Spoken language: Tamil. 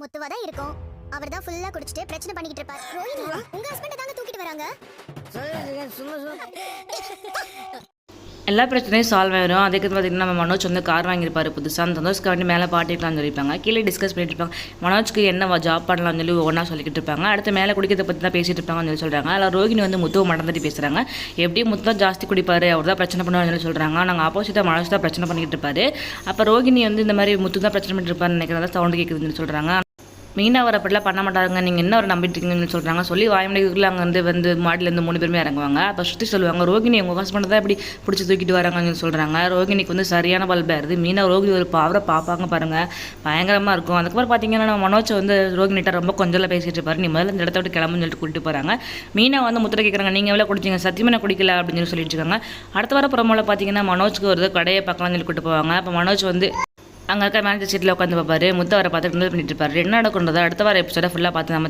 முத்துவா தான் இருக்கும். அவர் தான் ஃபுல்லா குடிச்சிட்டு பிரச்சனை பண்ணிக்கிட்டு இருப்பார். ரோஹிணி உங்க ஹஸ்பண்ட் தாங்க தூக்கிட்டு வராங்க? எல்லா பிரச்சனையும் சால்வ் ஆயிரும். அதுக்கு பார்த்தீங்கன்னா நம்ம மனோஜ் வந்து கார் வாங்கியிருப்பாரு புதுசாக அந்த சந்தோஷ்க்கு வந்து மேலே பாட்டிக்கலாம்னு சொல்லியிருப்பாங்க. கீழே டிஸ்கஸ் பண்ணிட்டு இருப்பாங்க. மனோஜ்க்கு என்ன ஜாப் பண்ணலாம்னு சொல்லி ஒன்றா சொல்லிக்கிட்டு இருப்பாங்க. அடுத்து மேலே குடிக்கிறத பற்றி தான் பேசிட்டு இருப்பாங்கன்னு சொல்லி சொல்கிறாங்க அதில் ரோகிணி வந்து முத்துவை மறந்துட்டு பேசுகிறாங்க எப்படி முத்து தான் ஜாஸ்தி குடிப்பாரு. அவர் தான் பிரச்சனை பண்ணுவாருன்னு சொல்லி சொல்கிறாங்க நாங்கள் ஆப்போசிட்டாக மனோஜ் தான் பிரச்சனை பண்ணிக்கிட்டு இருப்பாரு. அப்போ ரோகிணி வந்து இந்த மாதிரி முத்து தான் பிரச்சனை பண்ணிட்டு இருப்பாருன்னு நினைக்கிறதா சவுண்டு கேட்குதுன்னு சொல்கிறாங்க மீனவர் அப்படிலாம் பண்ண மாட்டாங்க நீங்கள் என்ன ஒரு நம்பிட்டு இருக்கீங்கன்னு சொல்கிறாங்க சொல்லி வாய்மொழிக்குள்ள அங்கே வந்து வந்து மாடிலேருந்து மூணு பேருமே இறங்குவாங்க. அப்போ சுற்றி சொல்லுவாங்க ரோகிணி உங்கள் ஹஸ்பண்ட் தான் இப்படி பிடிச்சி தூக்கிட்டு வராங்கன்னு சொல்கிறாங்க ரோகிணிக்கு வந்து சரியான பல்பாக இருக்குது மீனா ரோகிணி ஒரு பாவரை பார்ப்பாங்க பாருங்கள் பயங்கரமாக இருக்கும். அதுக்கப்புறம் பார்த்தீங்கன்னா மனோஜ் வந்து ரோகிணிட்ட ரொம்ப கொஞ்சம் பேசிட்டு இருப்பாரு. நீ முதல்ல இந்த இடத்த விட்டு கிளம்புன்னு சொல்லிட்டு கூட்டிட்டு போகிறாங்க மீனா வந்து முத்திரை கேட்குறாங்க நீங்கள் எவ்வளோ குடிச்சிங்க? சத்தியமான குடிக்கல. அப்படின்னு சொல்லி சொல்லிட்டு இருக்காங்க. அடுத்த வாரம் புறமோல பார்த்தீங்கன்னா மனோஜ்க்கு ஒரு கடையை பார்க்கலாம்னு சொல்லி கூட்டு போவாங்க. அப்போ மனோஜ் வந்து அங்கே இருக்க மேனேஜர் சீட்டில் உட்காந்து பார்ப்பாரு. முத்த வர பார்த்து பண்ணிட்டு இருப்பாரு என்ன நடக்குன்றதை அடுத்த வார எபிசோட ஃபுல்லாக பார்த்து நம்ம